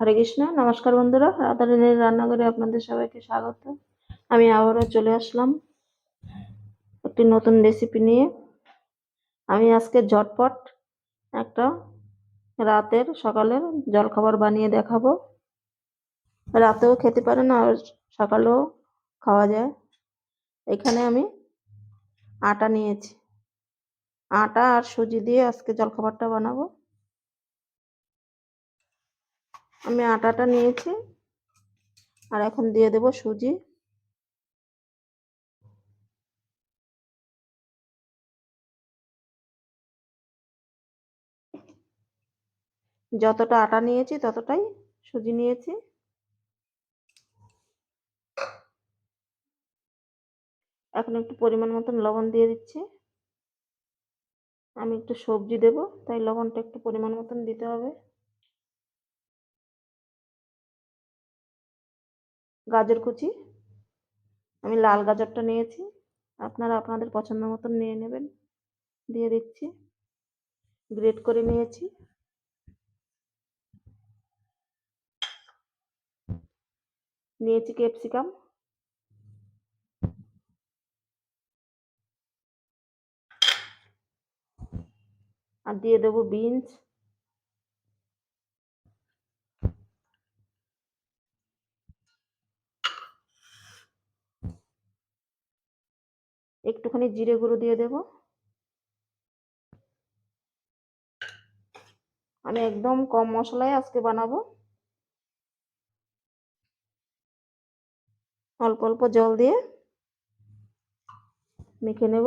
হরে কৃষ্ণ, নমস্কার বন্ধুরা। রাধারানীর রান্নাঘরে আপনাদের সবাইকে স্বাগত। আমি আবারও চলে আসলাম একটি নতুন রেসিপি নিয়ে। আমি আজকে ঝটপট একটা রাতের, সকালের জলখাবার বানিয়ে দেখাবো। রাতেও খেতে পারেন আর সকালেও খাওয়া যায়। এখানে আমি আটা নিয়েছি। আটা আর সুজি দিয়ে আজকে জলখাবারটা বানাবো। আমি আটাটা নিয়েছি। আর এখন দিয়ে দেব সুজি। যতটা আটা নিয়েছি, ততটাই সুজি নিয়েছি। এখন একটু পরিমাণ মতন লবণ দিয়ে দিচ্ছি। আমি একটু সবজি দেব, তাই লবণটা একটু পরিমাণ মতন দিতে হবে। গাজর কুচি। আমি লাল গাজরটা নিয়েছি। আপনারা আপনাদের পছন্দ মতন নিয়ে নেবেন। দিয়ে দিচ্ছি। গ্রেট করে নিয়েছি। নিয়েছি ক্যাপসিকাম। আর দিয়ে দেবো বিনস। একটুখানি জিরে গুঁড়ো দিয়ে দেব। আমি একদম কম মশলায় আজকে বানাবো। অল্প অল্প জল দিয়ে মেখে নেব।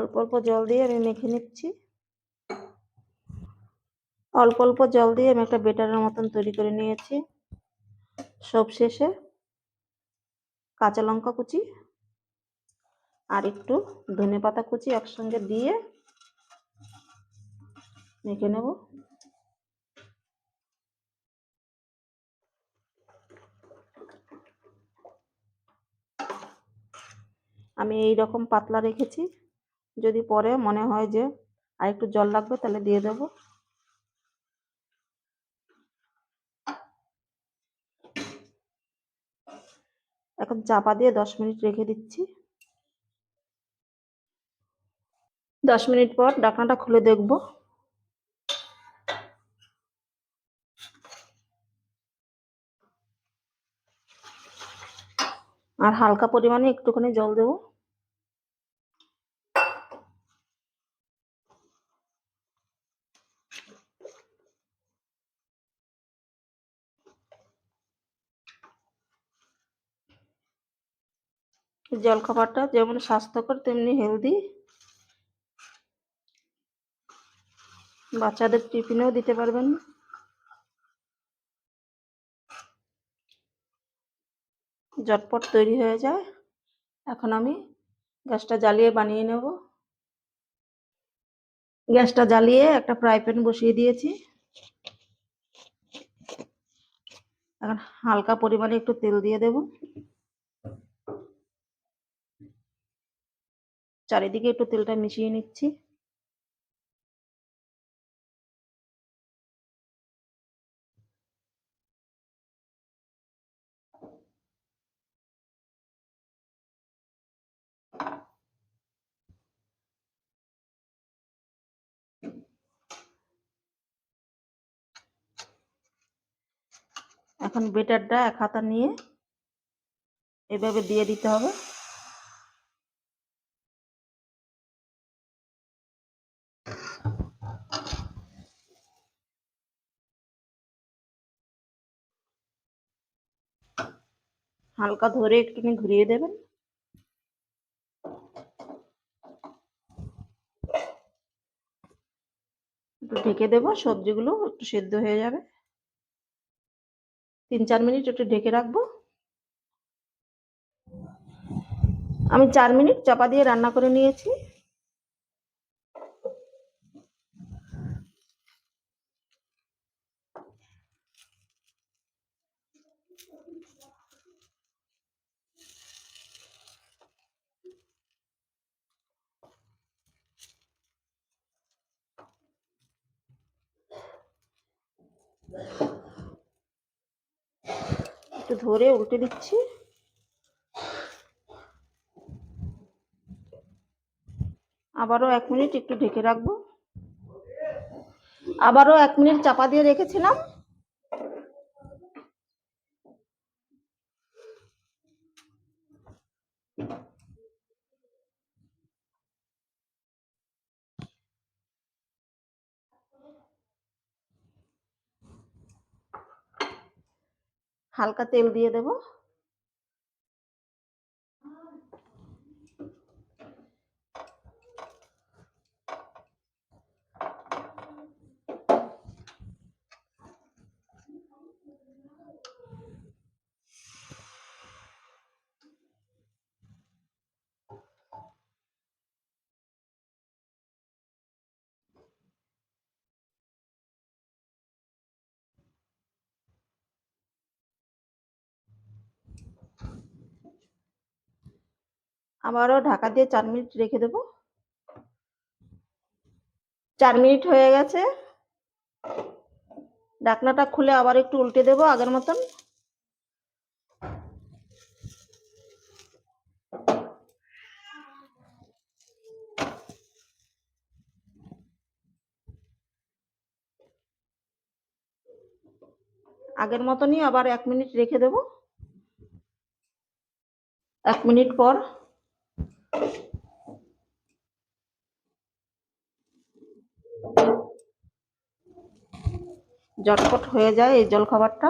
অল্প অল্প জল দিয়ে আমি মেখে নিচ্ছি। অল্প অল্প জল দিয়ে আমি একটা বেটারের মতন তৈরি করে নিয়েছি। সব শেষে কাঁচা লঙ্কা কুচি আর একটু ধনে পাতা কুচি একসঙ্গে দিয়ে মেখে নেব। আমি এই রকম পাতলা রেখেছি। যদি পরে মনে হয় যে আর একটু জল লাগবে, তাহলে দিয়ে দেবো। এখন চাপা দিয়ে দশ মিনিট রেখে দিচ্ছি। দশ মিনিট পর ডাকনাটা খুলে দেখব। আর হালকা পরিমাণে একটুখানি জল দেবো। জলখাবারটা যেমন স্বাস্থ্যকর, তেমনি হেলদি বাচ্চাদের টিফিনেও দিতে পারবেন। জটপট তৈরি হয়ে যায়। এখন আমি গ্যাসটা জ্বালিয়ে বানিয়ে নেব। গ্যাসটা জ্বালিয়ে একটা ফ্রাই প্যান বসিয়ে দিয়েছি। এখন হালকা পরিমাণে একটু তেল দিয়ে দেব। চারিদিকে একটু তেলটা মিশিয়ে নিচ্ছি। এখন বেটারটা এক হাতা নিয়ে এভাবে দিয়ে দিতে হবে। হালকা ধরে একটুখানি ঘুরিয়ে দেবেন। একটু ঢেকে দেবো, সবজিগুলো একটু সেদ্ধ হয়ে যাবে। তিন চার মিনিট একটু ঢেকে রাখব। আমি চার মিনিট চাপা দিয়ে রান্না করে নিয়েছি। একটু ধরে উল্টে দিচ্ছি। আবারও এক মিনিট একটু ঢেকে রাখব। আবারও এক মিনিট চাপা দিয়ে রেখেছিলাম। হালকা তেল দিয়ে দেব। আবারও ঢাকা দিয়ে চার মিনিট রেখে দেব। চার মিনিট হয়ে গেছে। ঢাকনাটা খুলে আবার একটু উল্টে দেব আগের মতন। আগের মতনই আবার এক মিনিট রেখে দেব। এক মিনিট পর জটপট হয়ে যায় এই জলখাবারটা।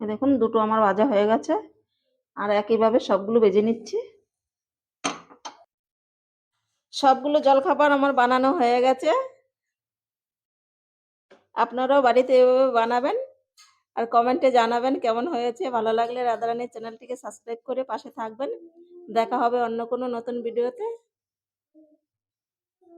দেখুন, দুটো আমার ভাজা হয়ে গেছে। আর একইভাবে সবগুলো ভেজে নিচ্ছি। সবগুলো জলখাবার আমার বানানো হয়ে গেছে। আপনারাও বাড়িতে এভাবে বানাবেন আর কমেন্টে জানাবেন কেমন হয়েছে। ভালো লাগলে রাধারানীর চ্যানেলটিকে সাবস্ক্রাইব করে পাশে থাকবেন। দেখা হবে অন্য কোনো নতুন ভিডিওতে